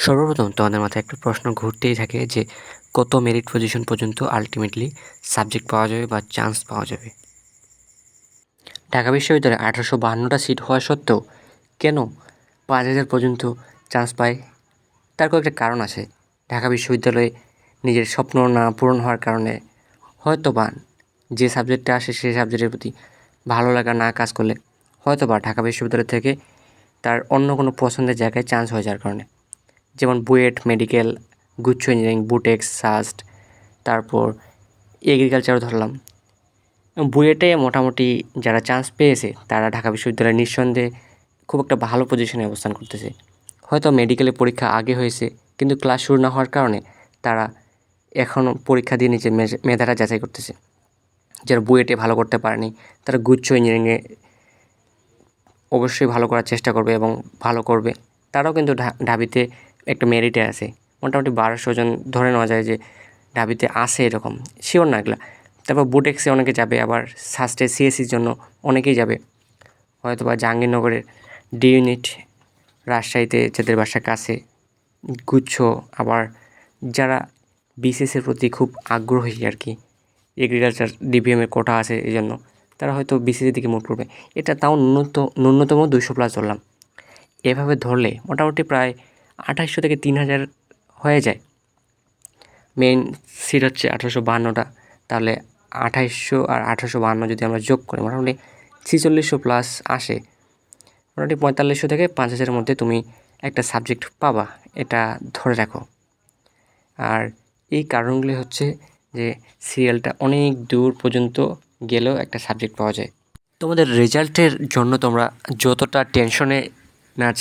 সর্বপ্রথম তোমাদের মাথায় একটা প্রশ্ন ঘুরতেই থাকে যে কত মেরিট পজিশন পর্যন্ত আলটিমেটলি সাবজেক্ট পাওয়া যাবে বা চান্স পাওয়া যাবে? ঢাকা বিশ্ববিদ্যালয়ে আঠারোশো বাহান্নটা সিট হওয়া সত্ত্বেও কেন পাঁচ হাজার পর্যন্ত চান্স পায়? তার কয়েকটা কারণ আছে। ঢাকা বিশ্ববিদ্যালয়ে নিজের স্বপ্ন না পূরণ হওয়ার কারণে হয়তো বা যে সাবজেক্টটা আসে সেই সাবজেক্টের প্রতি ভালো লাগা না কাজ করলে হয়তো বা ঢাকা বিশ্ববিদ্যালয় থেকে তার অন্য কোনো পছন্দের জায়গায় চান্স হয়ে যাওয়ার কারণে। যেমন বুয়েট, মেডিকেল, গুচ্ছ ইঞ্জিনিয়ারিং, বুটেক্স, সাস্ট, তারপর এগ্রিকালচারও ধরলাম। বুয়েটে মোটামুটি যারা চান্স পেয়েছে, তারা ঢাকা বিশ্ববিদ্যালয়ে নিঃসন্দেহে খুব একটা ভালো পজিশনে অবস্থান করতেছে। হয়তো মেডিকেলের পরীক্ষা আগে হয়েছে, কিন্তু ক্লাস শুরু না হওয়ার কারণে তারা এখনও পরীক্ষা দিয়ে নিজের মেধা- মেধাটা যাচাই করতেছে। যারা বুয়েটে ভালো করতে পারেনি, তারা গুচ্ছ ইঞ্জিনিয়ারিংয়ে অবশ্যই ভালো করার চেষ্টা করবে এবং ভালো করবে। তারাও কিন্তু ঢাবিতে একটা মেরিটে আছে। মোটামুটি বারোশো জন ধরে নেওয়া যায় যে ঢাবিতে আসে এরকম। শিওর না এগুলা। তারপর বুটেক্সে অনেকে যাবে, আবার সাস্টে সিএসসির জন্য অনেকেই যাবে। হয়তো বা জাহাঙ্গীরনগরের ডি ইউনিট, রাজশাহীতে যাদের বাসা কাছে গুচ্ছ, আবার যারা বিসিএসের প্রতি খুব আগ্রহী আর কি এগ্রিকালচার ডিপিএমের কোটা আছে এই জন্য তারা হয়তো বিসিএসের দিকে মুভ করবে। এটা তাও ন্যূনত ন্যূনতম দুশো প্লাস ধরলাম। এভাবে ধরলে মোটামুটি প্রায় আঠাশশো থেকে তিন হাজার হয়ে যায়। মেইন সিট হচ্ছে আঠারোশো বাহান্নটা। তাহলে আঠাইশশো আর আঠারোশো বাহান্ন যদি আমরা যোগ করি, মোটামুটি ছিচল্লিশশো প্লাস আসে। মোটামুটি পঁয়তাল্লিশশো থেকে পাঁচ হাজারের মধ্যে তুমি একটা সাবজেক্ট পাবা, এটা ধরে রাখো। আর এই কারণগুলি হচ্ছে যে সিরিয়ালটা অনেক দূর পর্যন্ত গেলেও একটা সাবজেক্ট পাওয়া যায়। তোমাদের রেজাল্টের জন্য তোমরা যতটা টেনশনে না